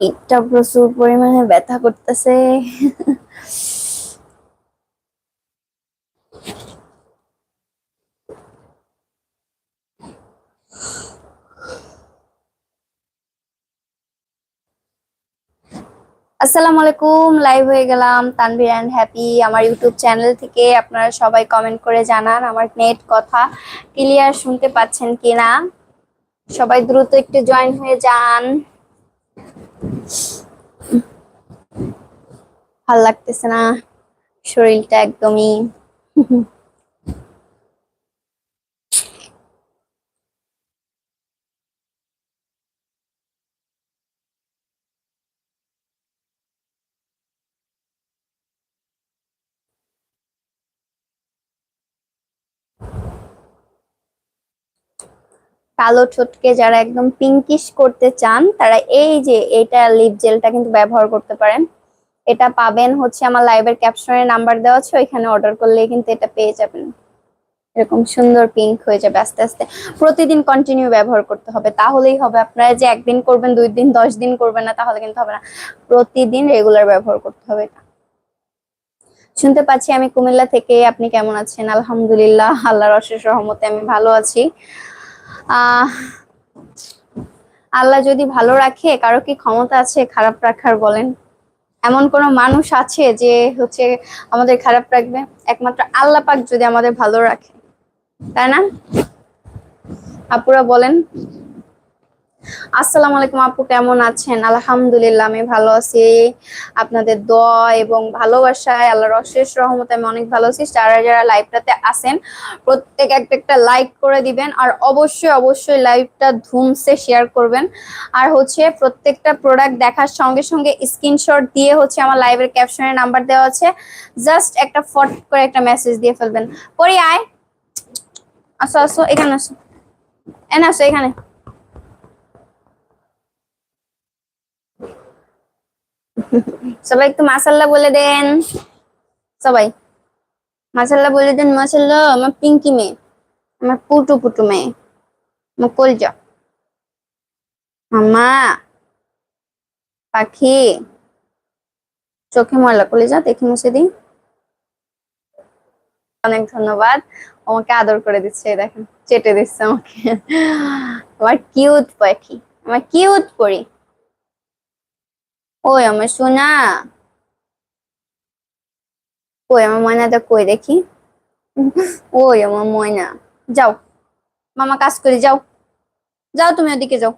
পিঠটা প্রচুর পরিমাণে ব্যথা করতেছে। আসসালামু আলাইকুম লাইভ হয়ে গেলাম। তানভীর অ্যান্ড হ্যাপি আমার ইউটিউব চ্যানেল থেকে আপনারা সবাই কমেন্ট করে জানান আমার নেট কথা। ক্লিয়ার শুনতে পাচ্ছেন কিনা? সবাই দ্রুত একটু জয়েন হয়ে যান। ভালো লাগতেছে না শরীরটা একদমই। কালো ঠোঁটকে যারা একদম পিঙ্কিশ করতে চান, তারা এই যে এটা লিপ জেলটা কিন্তু ব্যবহার করতে পারেন। এটা পাবেন হচ্ছে আমার লাইভের ক্যাপশনের নাম্বার দেওয়া আছে, ওইখানে অর্ডার করলে কিন্তু এটা পেয়ে যাবেন। এরকম সুন্দর পিঙ্ক হয়ে যাবে আস্তে আস্তে। প্রতিদিন কন্টিনিউ ব্যবহার করতে হবে, তাহলেই হবে। আপনারা যে একদিন করবেন, দুই দিন, দশ দিন করবেন না, তাহলে কিন্তু হবে না। প্রতিদিন রেগুলার ব্যবহার করতে হবে এটা। শুনতে পাচ্ছি আমি কুমিল্লা থেকে, আপনি কেমন আছেন? আলহামদুলিল্লাহ, আল্লাহর অশেষ রহমতে আমি ভালো আছি। আল্লাহ যদি ভালো রাখে, কারও কি ক্ষমতা আছে খারাপ রাখার বলেন? এমন কোন মানুষ আছে যে হচ্ছে আমাদের খারাপ রাখবে? একমাত্র আল্লাহ পাক যদি আমাদের ভালো রাখে। তাই না? আপুরা বলেন আসসালামু আলাইকুম আপু, কেমন আছেন? আলহামদুলিল্লাহ, আমি ভালো আছি। আপনাদের দোয়া এবং ভালোবাসায়, আল্লাহর অশেষ রহমতে আমি অনেক ভালো আছি। যারা যারা লাইভটাতে আসেন প্রত্যেক একটা একটা লাইক করে দিবেন আর অবশ্যই অবশ্যই লাইভটা ধুমসে শেয়ার করবেন। আর হচ্ছে প্রত্যেকটা প্রোডাক্ট দেখার সঙ্গে সঙ্গে স্ক্রিনশট দিয়ে হচ্ছে আমার লাইভের ক্যাপশনের নাম্বার দেওয়া আছে। জাস্ট একটা ফট করে একটা মেসেজ দিয়ে ফেলবেন। পরে, আয়। আসো আসো, এখানে আসো। এনে আসো, এখানে। সবাই একটু মাসাল্লাহ বলে দেন। সবাই। মাসাল্লাহ বলে দেন মাসাল্লা আমার পিঙ্কি মেয়ে, আমার পুটু পুটু মেয়ে, আমার কলজা। মামা পাখি, চোখে ময়লা কলিজা দেখি মুছে দিই। অনেক ধন্যবাদ। আমাকে আদর করে দিচ্ছে, দেখেন, চেটে দিচ্ছে আমাকে। আমার কিউট পাখি, আমার কিউট পরি। ওই আমার সোনা কই আমার ময়নাটা কই দেখি ওই আমার ময়না যাও মামা কাজ করে যাও যাও তুমি ওদিকে যাও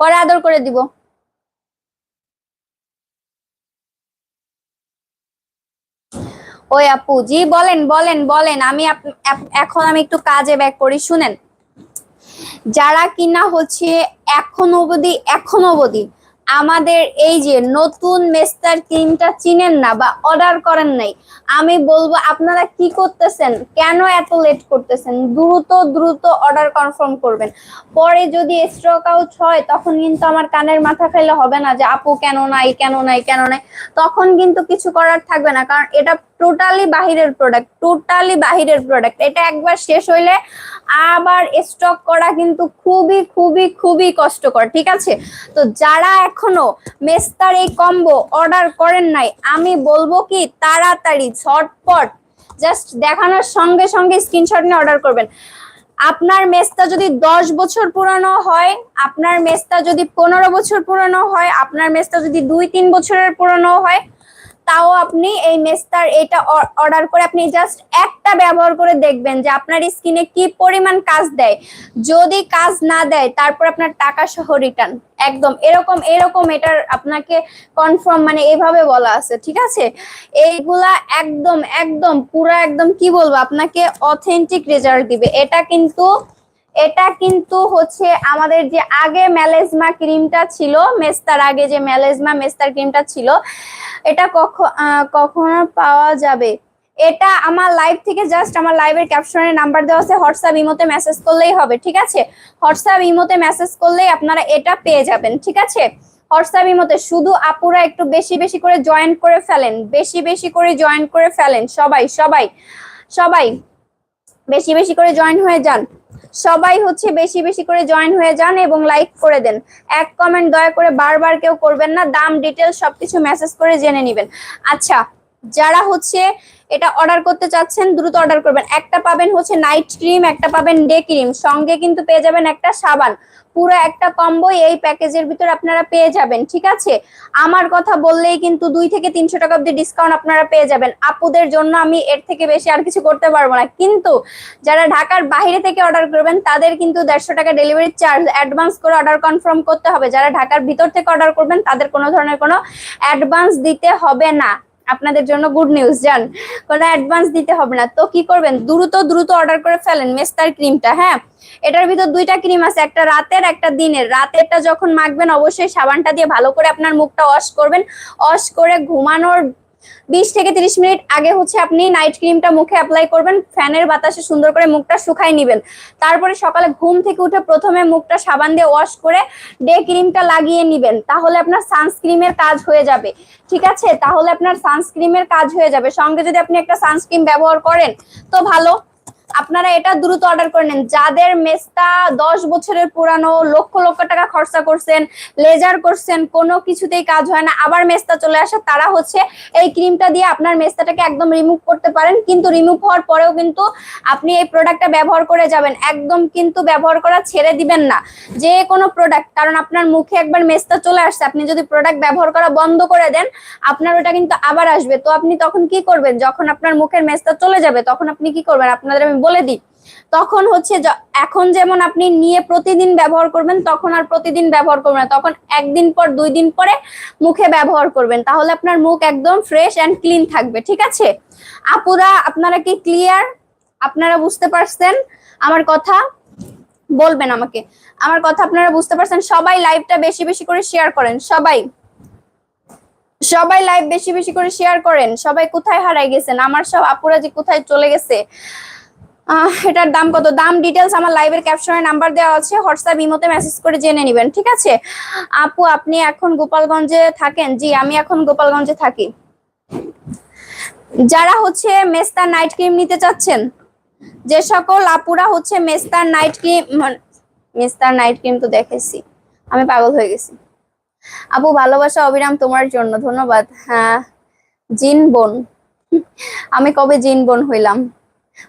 পরে আদর করে দিব ওই আপু জি বলেন বলেন বলেন আমি এখন আমি একটু কাজে ব্যাক করি, শুনেন। যারা কিনা হচ্ছে এখন অবধি এখন অবধি আমাদের এই যে নতুন মেস্তার ক্রিমটা চিনেন না বা অর্ডার করেন নাই, আমি বলব আপনারা কি করতেছেন? কেন এত লেট করতেছেন? দ্রুত দ্রুত অর্ডার কনফার্ম করবেন। পরে যদি স্ট্রক আউট হয়, তখন কিন্তু আমার কানের মাথা ফেলে হবে না যে, আপু, কেন নাই? কেন নাই? কেন নাই? তখন কিন্তু কিছু করার থাকবে না। কারণ এটা টোটালি বাহিরের প্রোডাক্ট টোটালি বাহিরের প্রোডাক্ট এটা একবার শেষ হইলে আবার স্টক করা কিন্তু খুবই খুবই খুবই কষ্টকর, ঠিক আছে? তো যারা এখনও মেস্তার এই কম্বো অর্ডার করেন নাই, আমি বলব কি, তাড়াতাড়ি, ঝটপট জাস্ট দেখানোর সঙ্গে সঙ্গে স্ক্রিনশট নিয়ে অর্ডার করবেন। আপনার মেস্তা যদি দশ বছর পুরানো হয়, আপনার মেস্তা যদি পনেরো বছর পুরানো হয়, আপনার মেস্তা যদি দুই, তিন বছরের পুরানো হয় তাও আপনি এই মেস্তার এটা অর্ডার করে আপনি জাস্ট একটা ব্যবহার করে দেখবেন যে আপনার স্কিনে কি পরিমাণ কাজ দেয়। যদি কাজ না দেয়, তারপর আপনার টাকা সহ রিটার্ন একদম, এরকম এরকম এটার আপনাকে কনফার্ম মানে এভাবে বলা আছে, ঠিক আছে? এইগুলা একদম একদম, পুরো একদম কি বলব, আপনাকে অথেন্টিক রেজাল্ট দিবে। এটা কিন্তু এটা কিন্তু হচ্ছে আমাদের যে আগে ম্যালেজমা ক্রিমটা ছিল, মেস্তার আগে যে ম্যালেজমা মেস্তার ক্রিমটা ছিল, এটা কখন পাওয়া যাবে। এটা আমার লাইভ থেকে জাস্ট আমার লাইভের ক্যাপশনের নাম্বার দেওয়া আছে হোয়াটসঅ্যাপ ইমোতে মেসেজ করলেই হবে, ঠিক আছে? হোয়াটসঅ্যাপ ইমোতে মেসেজ করলেই আপনারা এটা পেয়ে যাবেন, ঠিক আছে? হোয়াটসঅ্যাপ ইমোতে শুধু আপুরা একটু বেশি বেশি করে জয়েন করে ফেলেন, বেশি বেশি করে জয়েন করে ফেলেন, সবাই সবাই সবাই, বেশি বেশি করে জয়েন হয়ে যান। সবাই হচ্ছে বেশি বেশি করে জয়েন হয়ে যান এবং লাইক করে দেন। এক কমেন্ট দয়া করে বারবার কেউ করবেন না, দাম ডিটেলস সবকিছু মেসেজ করে জেনে নেবেন। আচ্ছা যারা হচ্ছে এটা অর্ডার করতে চাচ্ছেন, দ্রুত অর্ডার করবেন। একটা পাবেন হচ্ছে নাইট ক্রিম একটা পাবেন ডে ক্রিম সঙ্গে কিন্তু পেয়ে যাবেন একটা সাবান। পুরো একটা কম্বো এই প্যাকেজের ভিতর আপনারা পেয়ে যাবেন, ঠিক আছে? আমার কথা বললেই কিন্তু দুই থেকে তিনশো টাকা অব্দি ডিসকাউন্ট আপনারা পেয়ে যাবেন। আপুদের জন্য আমি এর থেকে বেশি আর কিছু করতে পারব না। কিন্তু যারা ঢাকার বাইরে থেকে অর্ডার করবেন, তাদের কিন্তু দেড়শো টাকা ডেলিভারি চার্জ অ্যাডভান্স করে অর্ডার কনফার্ম করতে হবে। যারা ঢাকার ভিতর থেকে অর্ডার করবেন, তাদের কোনো ধরনের কোনো অ্যাডভান্স দিতে হবে না। আপনাদের জন্য গুড নিউজ জান। কোনো অ্যাডভান্স দিতে হবে না। তো কি করবেন? দ্রুত দ্রুত অর্ডার করে ফেলেন মেস্তার ক্রিমটা হ্যাঁ? এটার ভিতর দুইটা ক্রিম আছে, একটা রাতের, একটা দিনের। রাতেরটা যখন মাখবেন, অবশ্যই সাবানটা দিয়ে ভালো করে আপনার মুখটা ওয়াশ করবেন। ওয়াশ করে ঘুমানোর বিশ থেকে তিরিশ মিনিট আগে হচ্ছে আপনি নাইট ক্রিমটা মুখে অ্যাপ্লাই করবেন, ফ্যানের বাতাসে সুন্দর করে মুখটা শুকাই নেবেন। তারপরে সকালে ঘুম থেকে উঠে প্রথমে মুখটা সাবান দিয়ে ওয়াশ করে ডে ক্রিমটা লাগিয়ে নেবেন। তাহলে আপনার সানস্ক্রিমের কাজ হয়ে যাবে। ঠিক আছে? তাহলে আপনার সানস্ক্রিমের কাজ হয়ে যাবে। সঙ্গে যদি আপনি একটা সানস্ক্রিম ব্যবহার করেন, তো ভালো। আপনারা এটা দ্রুত অর্ডার করে নেন। যাদের মেস্তা দশ বছরের পুরানো, লক্ষ লক্ষ টাকা খরচা করছেন, লেজার করছেন, কোনো কিছুতেই কাজ হয় না, আবার মেস্তা চলে আসে, তারা হচ্ছে এই ক্রিমটা দিয়ে আপনার মেস্তাটাকে একদম রিমুভ করতে পারেন। কিন্তু রিমুভ হওয়ার পরেও কিন্তু আপনি এই প্রোডাক্টটা ব্যবহার করে যাবেন। একদম কিন্তু ব্যবহার করা ছেড়ে দিবেন না। যে কোনো প্রোডাক্ট কারণ আপনার মুখে একবার মেস্তা চলে আসছে, আপনি যদি প্রোডাক্ট ব্যবহার করা বন্ধ করে দেন, আপনার ওটা কিন্তু আবার আসবে। তো আপনি তখন কি করবেন? যখন আপনার মুখের মেস্তা চলে যাবে, তখন আপনি কি করবেন? আপনাদের আমি বলে দিই। তখন হচ্ছে এখন যেমন আপনি নিয়ে প্রতিদিন ব্যবহার করবেন, তখন আর প্রতিদিন ব্যবহার করবেন না। তখন একদিন পর, দুই দিন পরে মুখে ব্যবহার করবেন। তাহলে আপনার মুখ একদম ফ্রেশ অ্যান্ড ক্লিন থাকবে, ঠিক আছে? আপুরা, আপনারা কি ক্লিয়ার আপনারা বুঝতে পারছেন? আমার কথা বলবেন আমাকে। আমার কথা আপনারা বুঝতে পারছেন? সবাই লাইভটা বেশি বেশি করে শেয়ার করেন, সবাই। সবাই লাইভ বেশি বেশি করে শেয়ার করেন। সবাই কোথায় হারাই গেছেন? আমার সব আপুরা যে কোথায় চলে গেছে? এটার দাম কত? দাম ডিটেলস আমার লাইভের ক্যাপশনে নাম্বার দেওয়া আছে। হোয়াটসঅ্যাপ ইমোতে মেসেজ করে জেনে নেবেন, ঠিক আছে? আপু, আপনি এখন গোপালগঞ্জে থাকেন? জি, আমি এখন গোপালগঞ্জে থাকি। যারা হচ্ছে মেস্তার নাইট ক্রিম নিতে চাচ্ছেন, যে সকল আপুরা হচ্ছে মেস্তার নাইট ক্রিম মেস্তার নাইট ক্রিম তো দেখেছি, আমি পাগল হয়ে গেছি। আপু, ভালোবাসা অবিরাম তোমার জন্য, ধন্যবাদ। হ্যাঁ জিন বোন। আমি কবে জিন বোন হইলাম?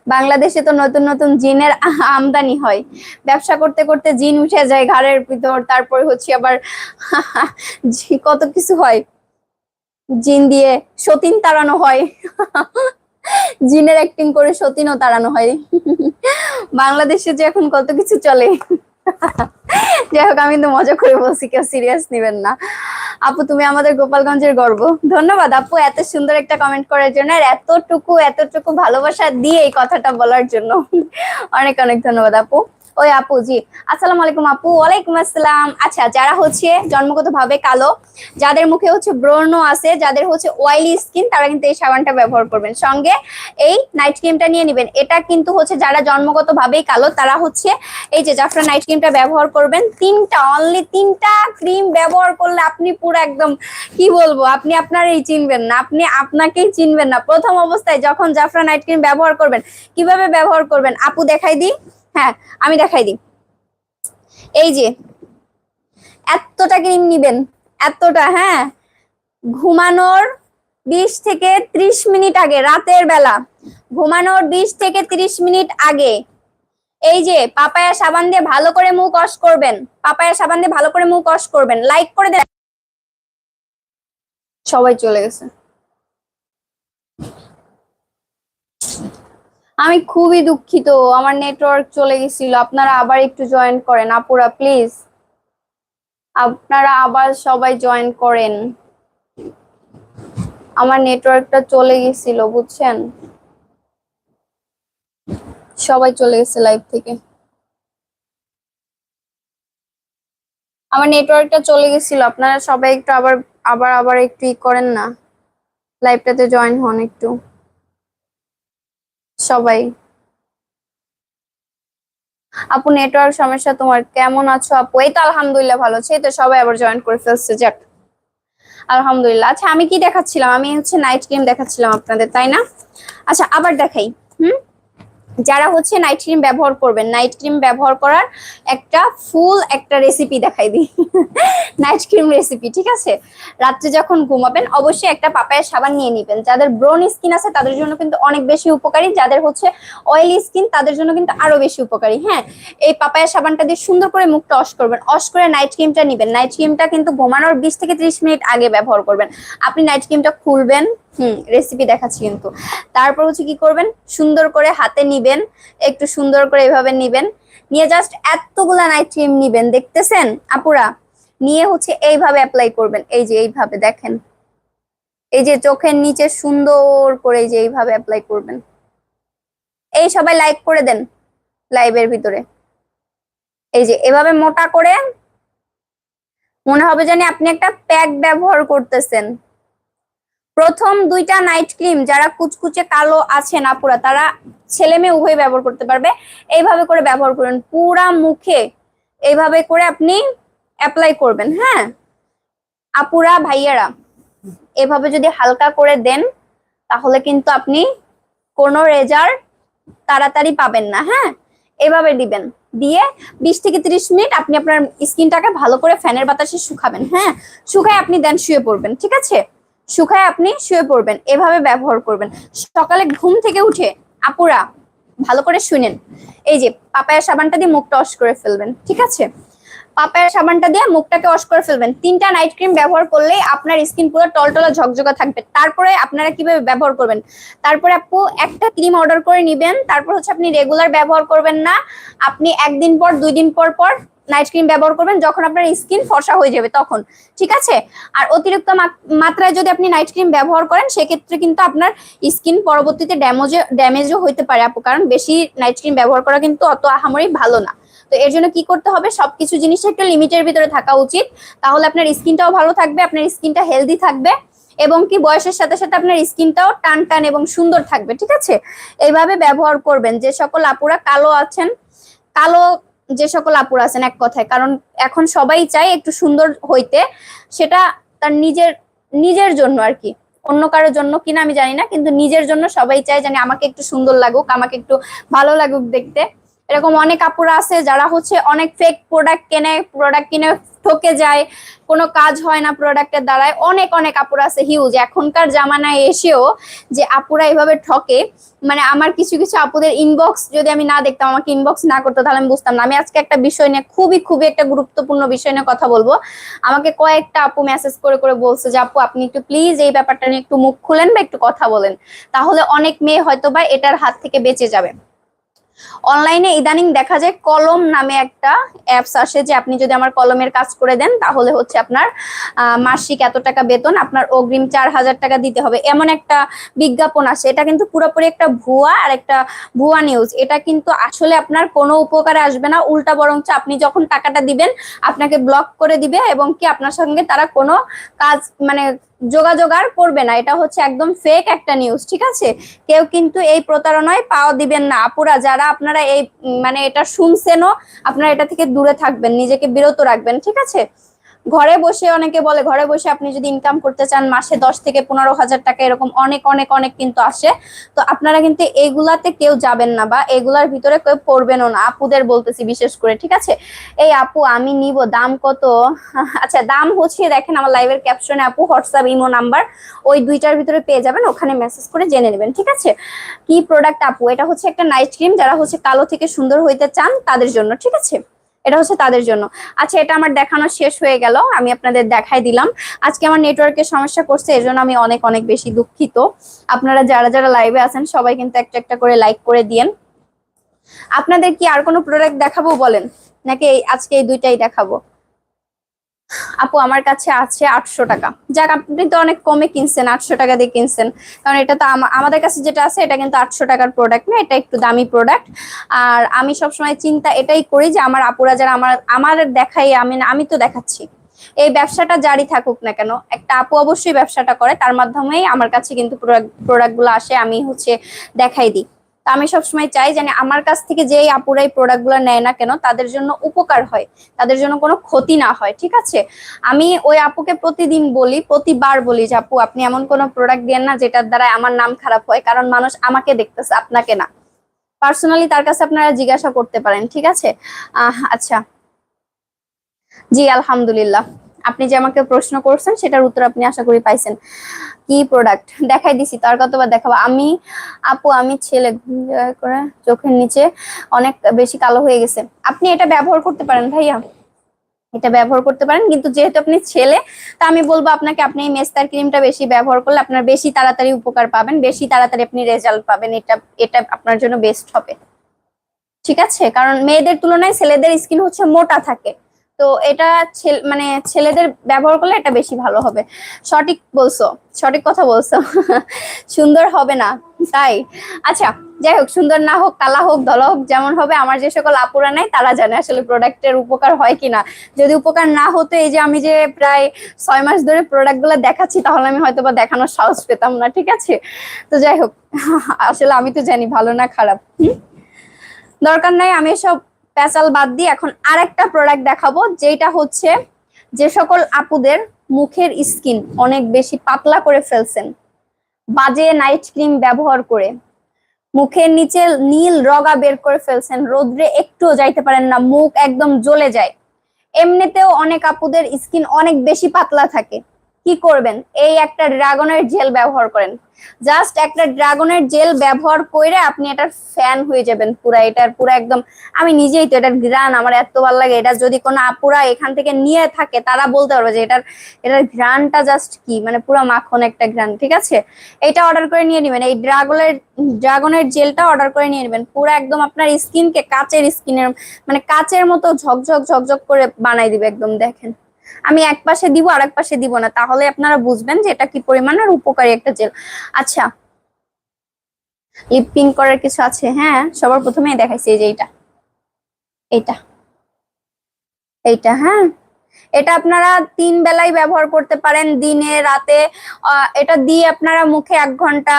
বাংলাদেশে তো নতুন নতুন জিনের আমদানি হয়। ব্যবসা করতে করতে জিন উঠে যায় ঘাড়ের ভিতর, তারপর হচ্ছে আবার কত কিছু হয়। জিন দিয়ে সতীন তাড়ানো হয়। জিনের অ্যাক্টিং করে সতীনও তাড়ানো হয়। বাংলাদেশে যে এখন কত কিছু চলে। যাই হোক আমি তো মজা করে বলছি, কেউ সিরিয়াস নেবেন না। আপু, তুমি আমাদের গোপালগঞ্জের গর্ব। ধন্যবাদ আপু এত সুন্দর একটা কমেন্ট করার জন্য আর এতটুকু এতটুকু ভালোবাসা দিয়ে এই কথাটা বলার জন্য। অনেক অনেক ধন্যবাদ আপু। ওই আপু, জি। আসসালামু আলাইকুম আপু। ওয়ালাইকুম আসসালাম। আচ্ছা যারা হচ্ছে জন্মগত ভাবে কালো, যাদের মুখে হচ্ছে ব্রণ আছে, যাদের হচ্ছে অয়েলি স্কিন তারা কিন্তু এই সাবানটা ব্যবহার করবেন। সঙ্গে এই নাইট ক্রিমটা নিয়ে নেবেন। এটা কিন্তু হচ্ছে যারা জন্মগত ভাবেই কালো, তারা হচ্ছে এই যে জাফরান নাইট ক্রিমটা ব্যবহার করবেন। তিনটা অনলি তিনটা ক্রিম ব্যবহার করলে আপনি পুরো একদম, কি বলব, আপনি আপনার এই চিনবেন না, আপনি আপনাকেই চিনবেন না। প্রথম অবস্থায় যখন জাফরান নাইট ক্রিম ব্যবহার করবেন, কীভাবে ব্যবহার করবেন? আপু দেখাই দিই। হ্যাঁ আমি দেখাই দিই। এই যে, এতটা ক্রিম নিবেন, এতটা হ্যাঁ ঘুমানোর বিশ থেকে ত্রিশ মিনিট আগে, রাতের বেলা, ঘুমানোর বিশ থেকে ত্রিশ মিনিট আগে, এই যে, পাপায়া সাবান দিয়ে ভালো করে মুখ ওয়াশ করবেন, পাপায়া সাবান দিয়ে ভালো করে মুখ ওয়াশ করবেন লাইক করে দেন। সবাই চলে গেছে। আমি খুবই দুঃখিত, আমার নেটওয়ার্ক চলে গেছিল, আপনারা আবার একটু জয়েন করেন। আপুরা প্লিজ আপনারা আবার সবাই জয়েন করেন। আমার নেটওয়ার্কটা চলে গেছিল, বুঝছেন? সবাই চলে গেছে লাইভ থেকে। আমার নেটওয়ার্কটা চলে গেছিল, আপনারা সবাই একটু আবার আবার আবার একটু ই করেন না। লাইভটাতে জয়েন হন একটু। সবাই। আপু নেটওয়ার্ক সমস্যা তোমার। কেমন আছো আপু? এই তো আলহামদুলিল্লাহ ভালো আছে। তো সবাই আবার জয়েন করে ফেলছে, যাক। আলহামদুলিল্লাহ। আচ্ছা আমি কি দেখাচ্ছিলাম? আমি হচ্ছে নাইট ক্রিম দেখাচ্ছিলাম আপনাদের, তাই না? আচ্ছা আবার দেখাই। হুম? যারা হচ্ছে নাইট ক্রিম ব্যবহার করবেন নাইট ক্রিম ব্যবহার করার একটা ফুল একটা রেসিপি দেখাই দিই। নাইট ক্রিম রেসিপি ঠিক আছে? রাত্রে যখন ঘুমাবেন, অবশ্যই একটা পাপায়ের সাবান নিয়ে নেবেন। যাদের ব্রোন স্কিন আছে, তাদের জন্য কিন্তু অনেক বেশি উপকারী। যাদের হচ্ছে অয়েলি স্কিন তাদের জন্য কিন্তু আরও বেশি উপকারী হ্যাঁ? এই পাপায়ের সাবানটা দিয়ে সুন্দর করে মুখটা অস করবেন। অস করে নাইট ক্রিমটা নেবেন। নাইট ক্রিমটা কিন্তু ঘুমানোর বিশ থেকে ত্রিশ মিনিট আগে ব্যবহার করবেন। আপনি নাইট ক্রিমটা খুলবেন হুম রেসিপি দেখাচ্ছি কিন্তু। তারপর হচ্ছে কি করবেন? সুন্দর করে হাতে নিবেন, একটু সুন্দর করে এভাবে নিবেন। নিয়ে জাস্ট এতগুলা নাইট ক্রিম নিবেন, দেখতেছেন? আপুরা, নিয়ে হচ্ছে এইভাবে অ্যাপ্লাই করবেন। এই যে এইভাবে দেখেন। এই যে চোখের নিচে সুন্দর করে যে এইভাবে অ্যাপ্লাই করবেন। এই সবাই লাইক করে দেন লাইভের ভিতরে। এই যে এভাবে মোটা করে, মনে হবে জানি আপনি একটা প্যাক ব্যবহার করতেছেন। প্রথম দুইটা নাইট ক্রিম যারা কুচকুচে কালো আছেন আপুরা তারা ছেলে মেয়ে উভয় ব্যবহার করতে পারবে। এইভাবে করে ব্যবহার করবেন পুরা মুখে এইভাবে করে আপনি অ্যাপ্লাই করবেন হ্যাঁ? আপুরা, ভাইয়ারা, এভাবে যদি হালকা করে দেন, তাহলে কিন্তু আপনি কোনো রেজাল্ট তাড়াতাড়ি পাবেন না হ্যাঁ? এভাবে দিবেন। দিয়ে বিশ থেকে ত্রিশ মিনিট আপনি আপনার স্কিনটাকে ভালো করে ফ্যানের বাতাসে শুকাবেন হ্যাঁ? শুকায় আপনি দেন শুয়ে পড়বেন, ঠিক আছে? শুকায় আপনি শুয়ে পড়বেন, এভাবে ব্যবহার করবেন। সকালে ঘুম থেকে উঠে আপুরা ভালো করে শুনেন। এই যে পাপায়া সাবানটা দিয়ে মুখটা অস করে ফেলবেন, ঠিক আছে? পাপায়া সাবানটা দিয়ে মুখটাকে ওয়াশ করে ফেলবেন। তিনটা নাইট ক্রিম ব্যবহার করলেই আপনার স্কিন পুরো টলটলা ঝকঝকা থাকবে। তারপরে আপনারা কীভাবে ব্যবহার করবেন? তারপরে আপু একটা ক্রিম অর্ডার করে নিবেন। তারপর হচ্ছে আপনি রেগুলার ব্যবহার করবেন না। আপনি একদিন পর দুই দিন পর পর নাইট ক্রিম ব্যবহার করবেন, যখন আপনার স্কিন ফর্সা হয়ে যাবে তখন, ঠিক আছে? আর অতিরিক্ত মাত- মাত্রায় যদি আপনি নাইট ক্রিম ব্যবহার করেন, সেক্ষেত্রে কিন্তু আপনার স্কিন পরবর্তীতে ড্যামেজে ড্যামেজও হতে পারে আপু, কারণ বেশি নাইট ক্রিম ব্যবহার করা কিন্তু অত আহামরি ভালো না। তো এর জন্য কি করতে হবে? সবকিছু জিনিস একটা লিমিটের ভিতরে থাকা উচিত। তাহলে আপনার স্কিনটাও ভালো থাকবে, আপনার স্কিনটা হেলদি থাকবে এবং কি বয়সের সাথে সাথে আপনার স্কিনটাও টান টান এবং সুন্দর থাকবে, ঠিক আছে? এইভাবে ব্যবহার করবেন, যে সকল আপুরা কালো আছেন, কালো যে সকল আপুরা আছেন এক কথায়। কারণ এখন সবাই চায় একটু সুন্দর হইতে। সেটা তার নিজের নিজের জন্য আর কি। অন্য কারোর জন্য কিনা আমি জানি না, কিন্তু নিজের জন্য সবাই চায় জানি আমাকে একটু সুন্দর লাগুক, আমাকে একটু ভালো লাগুক দেখতে। এরকম অনেক আপুরা আছে যারা হচ্ছে অনেক ফেক প্রোডাক্ট কেনে প্রোডাক্ট কিনে ঠকে যায়, কোনো কাজ হয় না প্রোডাক্টের দ্বারায়। অনেক অনেক আপুরা আছে হিউজ এখনকার জামানায় এসেও যে আপুরা এভাবে ঠকে মানে আমার কিছু কিছু আপুদের ইনবক্স যদি আমি না দেখতাম, আমাকে ইনবক্স না করতো, তাহলে আমি বুঝতাম না। আমি আজকে একটা বিষয় নিয়ে খুবই খুবই একটা গুরুত্বপূর্ণ বিষয় নিয়ে কথা বলব। আমাকে কয়েকটা আপু মেসেজ করে করে বলছে যে, আপু, আপনি একটু প্লিজ এই ব্যাপারটা নিয়ে একটু মুখ খুলেন বা একটু কথা বলেন। তাহলে অনেক মেয়ে হয়তো বা এটার হাত থেকে বেঁচে যাবে। অনলাইনে ইদানিং দেখা যায় কলম নামে একটা অ্যাপস আসে যে আপনি যদি আমার কলমের কাজ করে দেন, তাহলে হচ্ছে আপনার মাসিক এত টাকা বেতন আপনার অগ্রিম চার হাজার টাকা দিতে হবে। এমন একটা বিজ্ঞাপন আসে। এটা কিন্তু পুরোপুরি একটা ভুয়া আর একটা ভুয়া নিউজ এটা কিন্তু আসলে আপনার কোনো উপকারে আসবে না, উল্টা বরঞ্চ আপনি যখন টাকাটা দিবেন, আপনাকে ব্লক করে দিবে এবং কি আপনার সঙ্গে তারা কোনো কাজ মানে যোগাযোগ আর করবে না। এটা হচ্ছে একদম ফেক একটা নিউজ ঠিক আছে? কেউ কিন্তু এই প্রতারণায় পাওয়া দিবেন না। আপুরা, যারা আপনারা এই মানে এটা শুনছেনও, আপনারা এটা থেকে দূরে থাকবেন, নিজেকে বিরত রাখবেন, ঠিক আছে? ঘরে বসে অনেকে বলে, ঘরে বসে আপনি যদি ইনকাম করতে চান, মাসে দশ থেকে পনেরো হাজার টাকা এরকম অনেক অনেক অনেক কিন্তু আসে। তো আপনারা কিন্তু এইগুলাতে কেউ যাবেন না বা এগুলার ভিতরে কেউ পড়বেনও না। আপুদের বলতেছি বিশেষ করে, ঠিক আছে? এই আপু, আমি নিব, দাম কত? আচ্ছা দাম হচ্ছে, দেখেন আমার লাইভের ক্যাপশনে আপু হোয়াটসঅ্যাপ ইমো নাম্বার ওই দুইটার ভিতরে পেয়ে যাবেন, ওখানে মেসেজ করে জেনে নেবেন, ঠিক আছে? কি প্রোডাক্ট আপু? এটা হচ্ছে একটা নাইট ক্রিম যারা হচ্ছে কালো থেকে সুন্দর হইতে চান, তাদের জন্য, ঠিক আছে? এটা হচ্ছে তাদের জন্য। আচ্ছা এটা আমার দেখানো শেষ হয়ে গেল, আমি আপনাদের দেখাই দিলাম। আজকে আমার নেটওয়ার্কের সমস্যা করছে এর আমি অনেক অনেক বেশি দুঃখিত। আপনারা যারা যারা লাইভে আছেন, সবাই কিন্তু একটা একটা করে লাইক করে দিয়েন। আপনাদের কি আর কোনো প্রোডাক্ট দেখাবো বলেন? নাকি আজকে এই দুইটাই দেখাবো? আপু, আমার কাছে আছে আটশো টাকা। যাক, আপনি তো অনেক কমে কিনছেন, আটশো টাকা দিয়ে কিনছেন। কারণ এটা তো আমাদের কাছে যেটা আছে, এটা কিন্তু আটশো টাকার প্রোডাক্ট না, এটা একটু দামি প্রোডাক্ট আর আমি সবসময় চিন্তা এটাই করি যে, আমার আপুরা যারা আমার আমার দেখাই, আমি আমি তো দেখাচ্ছি। এই ব্যবসাটা জারি থাকুক না কেন, একটা আপু অবশ্যই ব্যবসাটা করে, তার মাধ্যমেই আমার কাছে কিন্তু প্রোডাক্টগুলো আসে, আমি হচ্ছে দেখাই দিই। আমি সবসময় চাই জানি আমার কাছ থেকে যেই আপুরা এই প্রোডাক্টগুলো নেয় না কেন, তাদের জন্য উপকার হয়, তাদের জন্য কোনো ক্ষতি না হয়, ঠিক আছে? আমি ওই আপুকে প্রতিদিন বলি, প্রতিবার বলি যে, আপু, আপনি এমন কোনো প্রোডাক্ট দিয়েন না যেটার দ্বারা আমার নাম খারাপ হয়, কারণ মানুষ আমাকে দেখতেছে, আপনাকে না। পার্সোনালি তার কাছে আপনারা জিজ্ঞাসা করতে পারেন, ঠিক আছে? আচ্ছা। জি, আলহামদুলিল্লাহ। আপনি যে আমাকে প্রশ্ন করছেন, সেটার উত্তর আপনি আশা করি পাইছেন। কি প্রোডাক্ট দেখাই দিছি তার কতবার দেখাবো। আমি, আপু, আমি ছেলে করে চোখের নিচে অনেক বেশি কালো হয়ে গেছে। আপনি এটা ব্যবহার করতে পারেন, ভাইয়া। এটা ব্যবহার করতে পারেন, কিন্তু যেহেতু আপনি ছেলে, তা আমি বলব আপনাকে, আপনি এই মেস্তার ক্রিমটা বেশি ব্যবহার করলে আপনার বেশি তাড়াতাড়ি উপকার পাবেন, বেশি তাড়াতাড়ি আপনি রেজাল্ট পাবেন, এটা এটা আপনার জন্য বেস্ট হবে। ঠিক আছে? কারণ মেয়েদের তুলনায় ছেলেদের স্কিন হচ্ছে মোটা থাকে। তো এটা মানে ছেলেদের ব্যবহার করলে এটা বেশি ভালো হবে। সঠিক বলছো, সঠিক কথা বলছো। সুন্দর হবে না, তাই? আচ্ছা যাই হোক, সুন্দর না হোক, কালা হোক, ধলা হোক, যেমন হবে, আমার যে সকল আপুরা নাই, তারা জানে আসলে প্রোডাক্টের উপকার হয় কিনা। যদি উপকার না হতো, এই যে আমি যে প্রায় ছয় মাস ধরে প্রোডাক্টগুলো দেখাচ্ছি, তাহলে আমি হয়তো বা দেখানোর সাহস পেতাম না, ঠিক আছে? তো যাই হোক, আসলে আমি তো জানি ভালো না খারাপ দরকার নাই, আমি এসব প্যাচাল বাদ দিয়ে এখন আরেকটা প্রোডাক্ট দেখাবো যেটা হচ্ছে যে সকল আপুদের মুখের স্কিন অনেক বেশি পাতলা করে ফেলছেন। বাজে নাইট ক্রিম ব্যবহার করে। মুখের নিচে নীল রগা বের করে ফেলছেন। রোদ্রে একটুও যাইতে পারেন না, মুখ একদম জ্বলে যায়। এমনিতেও অনেক আপুদের স্কিন অনেক বেশি পাতলা থাকে। কি করবেন? এই একটা ড্রাগনের জেল ব্যবহার করেন। জাস্ট একটা ড্রাগনের জেল ব্যবহার করে আপনি এটার ফ্যান হয়ে যাবেন পুরা। এটার পুরা একদম, আমি নিজেই তো এটার গ্রান আমার এত ভালো লাগে। এটা যদি কোনো আপুরা এখান থেকে নিয়ে থাকে, তারা বলতে পারবে যে এটার এটার গ্রানটা জাস্ট কি? মানে পুরো মাখন একটা গ্রান ঠিক আছে? এটা অর্ডার করে নিয়ে নেবেন। এই ড্রাগনের ড্রাগনের জেলটা অর্ডার করে নিয়ে নেবেন। পুরো একদম আপনার স্কিনকে কাচের স্কিনের মানে কাচের মতো ঝকঝক ঝকঝক করে বানাই দিবে একদম, দেখেন। আমি এক পাশে দিব আর এক পাশে দিব না। তাহলে আপনারা বুঝবেন যে এটা কি পরিমাণ আর উপকারী একটা জেল। আচ্ছা লিপ পিঙ্ক করার কিছু আছে? হ্যাঁ সবার প্রথমেই দেখাইছি এই যে এইটা। এইটা। এইটা হ্যাঁ। এটা আপনারা তিন বেলায় ব্যবহার করতে পারেন দিনে, রাতে। এটা দিয়ে আপনারা মুখে এক ঘণ্টা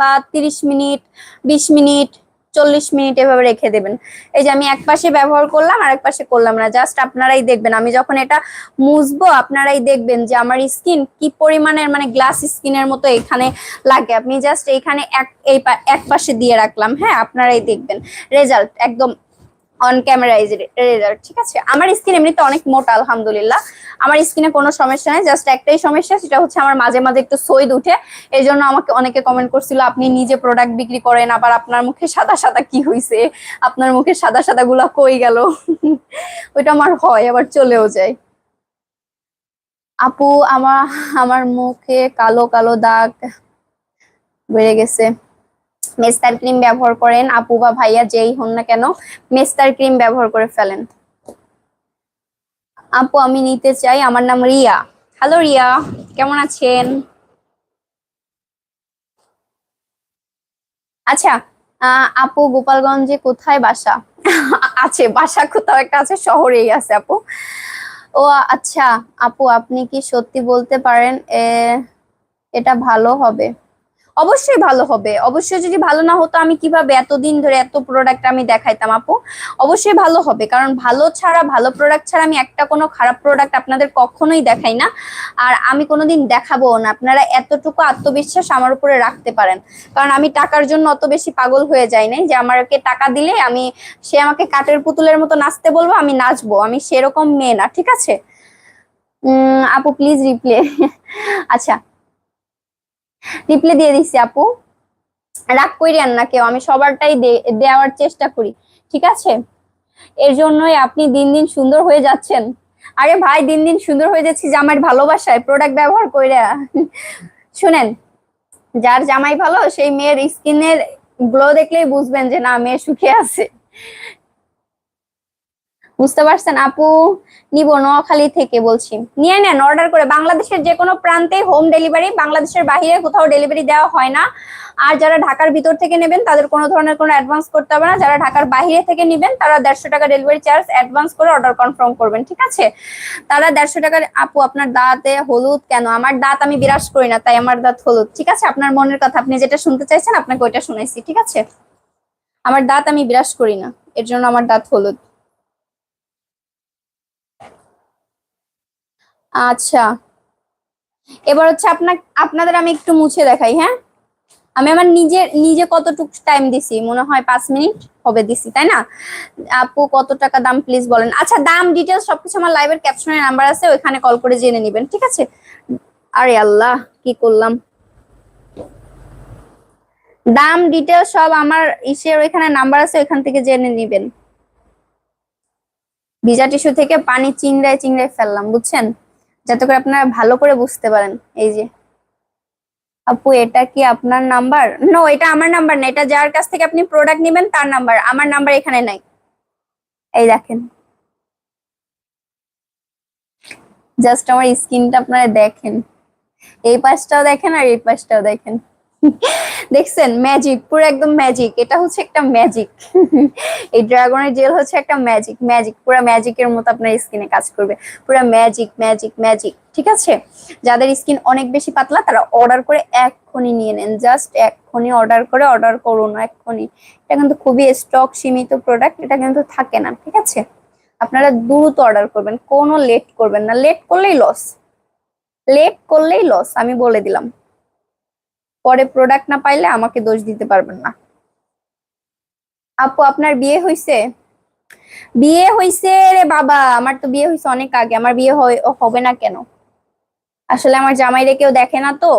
বা তিরিশ মিনিট, বিশ মিনিট চল্লিশ মিনিট এভাবে রেখে দেবেন। এই যে আমি এক পাশে ব্যবহার করলাম আর এক পাশে করলাম না। জাস্ট আপনারাই দেখবেন। আমি যখন এটা মুছবো, আপনারাই দেখবেন যে আমার স্কিন কি পরিমাণের মানে গ্লাস স্কিনের মতো এখানে লাগে। আপনি জাস্ট এইখানে এক, এই এক পাশে দিয়ে রাখলাম। হ্যাঁ আপনারাই দেখবেন। রেজাল্ট একদম অন ক্যামেরাইজ রেজাল্ট ঠিক আছে? আমার স্কিন এমনিতে অনেক মোটা, আলহামদুলিল্লাহ। আমার স্কিনে কোনো সমস্যা নেই জাস্ট একটাই সমস্যা, সেটা হচ্ছে আমার মাঝে মাঝে একটু সইদ উঠে। এই জন্য আমাকে অনেকে কমেন্ট করছিল, আপনি নিজে প্রোডাক্ট বিক্রি করেন, আবার আপনার মুখে সাদা সাদা কি হয়েছে আপনার মুখে সাদা সাদা গুলা কই গেল? ওইটা আমার হয়, আবার চলেও যায়। আপু আমার আমার মুখে কালো কালো দাগ বেড়ে গেছে। মেস্তার ক্রিম ব্যবহার করেন, আপু বা ভাইয়া যেই হন না কেন মেস্তার ক্রিম ব্যবহার করে ফেলেন। আপু, আমি নিতে চাই, আমার নাম রিয়া। হ্যালো রিয়া, কেমন আছেন? আচ্ছা আপু, গোপালগঞ্জে কোথায় বাসা? আছে, বাসা কোথাও একটা আছে, শহরেই আছে, আপু। ও আচ্ছা আপু, আপনি কি সত্যি বলতে পারেন এটা ভালো হবে? অবশ্যই ভালো হবে। অবশ্যই যদি ভালো না হতো, আমি কীভাবে এতদিন ধরে এত প্রোডাক্ট আমি দেখাইতাম আপু? অবশ্যই ভালো হবে, কারণ ভালো ছাড়া, ভালো প্রোডাক্ট ছাড়া আমি একটা কোনো খারাপ প্রোডাক্ট আপনাদের কখনোই দেখাই না। আর আমি কোনোদিন দেখাবো না। আপনারা এতটুকু আত্মবিশ্বাস আমার উপরে রাখতে পারেন। কারণ আমি টাকার জন্য অত বেশি পাগল হয়ে যাই নাই যে আমাকে টাকা দিলে আমি, সে আমাকে কাঠের পুতুলের মতো নাচতে বলব, আমি নাচবো। আমি সেরকম মেয়ে না, ঠিক আছে? আপু প্লিজ রিপ্লে আচ্ছা রিপ্লে দিয়ে দিচ্ছি আপু। রাগ করিয়ান না কেউ, আমি সবারটাই দেওয়ার চেষ্টা করি, ঠিক আছে? এর জন্যই আপনি দিন দিন সুন্দর হয়ে যাচ্ছেন। আরে ভাই, দিন দিন সুন্দর হয়ে যাচ্ছি জামাইয়ের ভালোবাসায় প্রোডাক্ট ব্যবহার কইরা। শুনেন, যার জামাই ভালো, সেই মেয়ের স্কিনের গ্লো দেখলেই বুঝবেন যে না, মেয়ে সুখে আছে। বুঝতে পারছেন আপু? নিব নোয়াখালী থেকে বলছি। নিয়ে নেন অর্ডার করে। বাংলাদেশের যে কোনো প্রান্তে হোম ডেলিভারি বাংলাদেশের বাইরে কোথাও ডেলিভারি দেওয়া হয় না। আর যারা ঢাকার ভিতর থেকে নেবেন, তাদের কোনো ধরনের কোনো অ্যাডভান্স করতে হবে না। যারা ঢাকার বাইরে থেকে নেবেন, তারা দেড়শো টাকা ডেলিভারি চার্জ অ্যাডভান্স করে অর্ডার কনফার্ম করবেন, ঠিক আছে? তারা দেড়শো টাকার আপু, আপনার দাঁতে হলুদ কেন? আমার দাঁত আমি বিরাজ করি না, তাই আমার দাঁত হলুদ, ঠিক আছে? আপনার মনের কথা, আপনি যেটা শুনতে চাইছেন, আপনাকে ওইটা শুনাইছি, ঠিক আছে? আমার দাঁত আমি বিরাজ করি না, এর জন্য আমার দাঁত হলুদ। আচ্ছা। এবার হচ্ছে আপনার আপনাদের আমি একটু মুছে দেখাই হ্যাঁ? আমি আমার নিজের নিজে কতটুকু টাইম দিছি? মনে হয় পাঁচ মিনিট হবে দিছি, তাই না? আপু, কত টাকা দাম প্লিজ বলেন। আচ্ছা দাম ডিটেলস সবকিছু আমার লাইভের ক্যাপশনের নাম্বার আছে, ওইখানে কল করে জেনে নেবেন, ঠিক আছে? আরে আল্লাহ, কি করলাম? দাম ডিটেলস সব আমার ইসের ওইখানে নাম্বার আছে, ওইখান থেকে জেনে নেবেন। ভিজা টিস্যু থেকে পানি চিংড়ায় চিংড়ায় ফেললাম, বুঝছেন? যাতে করে আপনারা ভালো করে বুঝতে পারেন। এই যে। আপু, এটা কি আপনার নাম্বার? নো এটা আমার নাম্বার না। এটা যার কাছ থেকে আপনি প্রোডাক্ট নেবেন, তার নাম্বার। আমার নাম্বার এখানে নাই। এই দেখেন। জাস্ট আমার স্কিনটা আপনারা দেখেন। এই পাশটাও দেখেন আর এই পাশটাও দেখেন। দেখছেন? ম্যাজিক পুরো একদম ম্যাজিক এটা হচ্ছে একটা ম্যাজিক এই ড্রাগনের জেল হচ্ছে একটা ম্যাজিক ম্যাজিক পুরো ম্যাজিকের মতো আপনার স্কিনে কাজ করবে। পুরো ম্যাজিক ম্যাজিক ম্যাজিক ঠিক আছে? যাদের স্কিন অনেক বেশি পাতলা, তারা অর্ডার করে এক্ষুনি নিয়ে নেন। জাস্ট এক্ষুনি অর্ডার করে অর্ডার করুন এক্ষুনি। এটা কিন্তু খুবই স্টক সীমিত প্রোডাক্ট এটা কিন্তু থাকে না। ঠিক আছে? আপনারা দ্রুত অর্ডার করবেন, কোনো লেট করবেন না। লেট করলেই লস লেট করলেই লস আমি বলে দিলাম। পরে প্রোডাক্ট না পাইলে আমাকে দোষ দিতে পারবেন না। আপু, আপনার বিয়ে হয়েছে বিয়ে হয়েছে রে বাবা, আমার তো বিয়ে হয়েছে অনেক আগে, আমার বিয়ে হবে না কেন? আসলে আমার জামাইরে কেউ দেখে না তো।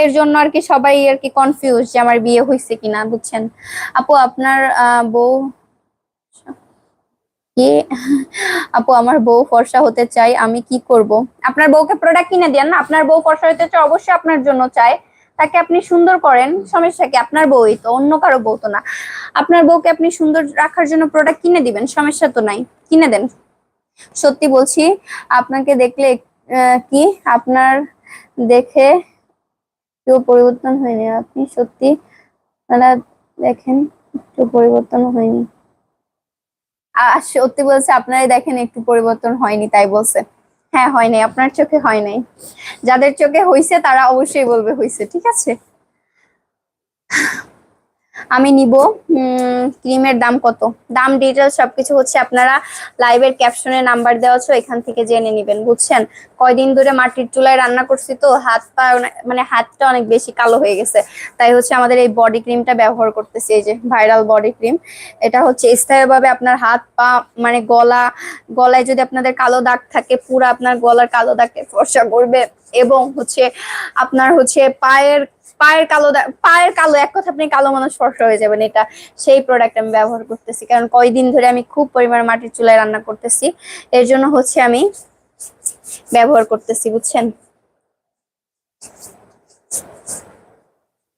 এর জন্য আর কি সবাই আর কি কনফিউজ যে আমার বিয়ে হয়েছে কিনা, বুঝছেন? আপু, আপনার বউ, কি? আপু, আমার বউ ফর্সা হতে চাই আমি কি করব? আপনার বউকে প্রোডাক্ট কিনে দেন না, আপনার বউ ফর্সা হতে চায়, অবশ্যই আপনার জন্য চায়। তাকে আপনি সুন্দর করেন, সমস্যা কি? আপনার বউই তো, অন্য কারও বউ তো না। আপনার বউকে আপনি সুন্দর রাখার জন্য প্রোডাক্ট কিনে দিবেন, সমস্যা তো নাই, কিনে দেন। সত্যি বলছি, আপনাকে দেখলে কি? আপনার দেখে কেউ পরিবর্তন হয়নি আপনি, সত্যি। দেখেন, একটু পরিবর্তন হয়নি। আ- সত্যি বলছে, আপনারাই দেখেন, একটু পরিবর্তন হয়নি, তাই বলছে। হ্যাঁ হয় নাই, আপনার চোখে হয় নাই। যাদের চোখে হইছে, তারা অবশ্যই বলবে হইছে, ঠিক আছে? আমি নিব ক্রিমের দাম কত? দাম ডিটেলস সবকিছু হচ্ছে আপনারা লাইভের ক্যাপশনে নাম্বার দেওয়া আছে এখান থেকে জেনে নেবেন, বুঝছেন? কয়দিন ধরে মাটির চুলায় রান্না করছি তো, হাত পা মানে হাতটা অনেক বেশি কালো হয়ে গেছে। তাই হচ্ছে আমাদের এই বডি ক্রিমটা ব্যবহার করতেছি, এই যে ভাইরাল বডি ক্রিম এটা হচ্ছে স্থায়ীভাবে আপনার হাত পা মানে গলা, গলায় যদি আপনাদের কালো দাগ থাকে, পুরো আপনার গলার কালো দাগকে ফর্সা করবে এবং হচ্ছে আপনার হচ্ছে পায়ের পায়ের কালো পায়ের কালো, এক কথা আপনি কালো মানুষ ফর্সা হয়ে যাবেন, এটা সেই প্রোডাক্ট আমি ব্যবহার করতেছি। কারণ কয়দিন ধরে আমি খুব পরিমাণে মাটির চুলায় রান্না করতেছি। এর জন্য হচ্ছে আমি ব্যবহার করতেছি, বুঝছেন?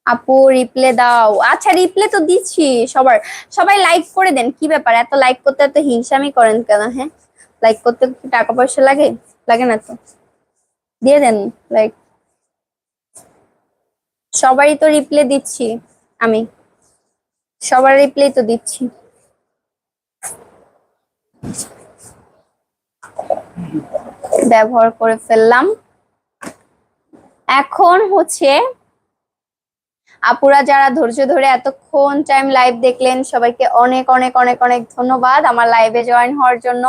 আপু রিপ্লে দাও। আচ্ছা রিপ্লে তো দিচ্ছি সবার। সবাই লাইক করে দেন, কি ব্যাপার? এত লাইক করতে এত হিংসামি করেন কেন হ্যাঁ? লাইক করতে টাকা পয়সা লাগে? লাগে না তো? দিয়ে দেন লাইক সবারই তো রিপ্লে দিচ্ছি আমি। সবার রিপ্লে তো দিচ্ছি। ব্যবহার করে ফেললাম। এখন হচ্ছে আপুরা যারা ধৈর্য ধরে এতক্ষণ টাইম লাইভ দেখলেন, সবাইকে অনেক অনেক অনেক অনেক ধন্যবাদ আমার লাইভে জয়েন হওয়ার জন্য।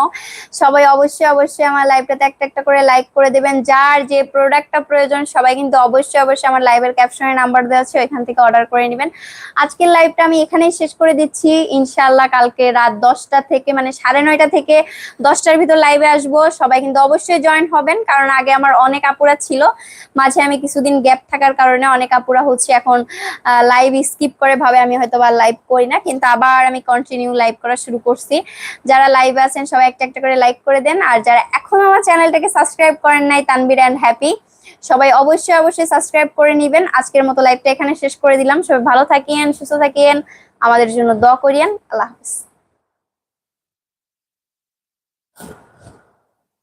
সবাই অবশ্যই অবশ্যই আমার লাইভটাতে একটা একটা করে লাইক করে দেবেন। যার যে প্রোডাক্টটা প্রয়োজন, সবাই কিন্তু অবশ্যই অবশ্যই আমার লাইভের ক্যাপশনে নাম্বার দেওয়া আছে, ওইখান থেকে অর্ডার করে নেবেন। আজকের লাইভটা আমি এখানেই শেষ করে দিচ্ছি। ইনশাআল্লাহ কালকে রাত দশটা থেকে মানে সাড়ে নয়টা থেকে দশটার ভিতর লাইভে আসব। সবাই কিন্তু অবশ্যই জয়েন হবেন, কারণ আগে আমার অনেক আপুরা ছিল। মাঝে আমি কিছুদিন গ্যাপ থাকার কারণে অনেক আপুরা হচ্ছে এখন লাইভ স্কিপ করে ভাবে আমি হয়তো বা লাইভ করি না, কিন্তু আবার আমি কন্টিনিউ লাইভ করা শুরু করছি। যারা লাইভে আছেন, সবাই একটা একটা করে লাইক করে দেন। আর যারা এখন আমার চ্যানেলটাকে সাবস্ক্রাইব করেন নাই তানবির অ্যান্ড হ্যাপি সবাই অবশ্যই অবশ্যই সাবস্ক্রাইব করে নেবেন। আজকের মতো লাইভটা এখানে শেষ করে দিলাম। সবাই ভালো থাকিয়েন সুস্থ থাকিয়েন আমাদের জন্য দোয়া করিয়েন। আল্লাহ হাফিজ।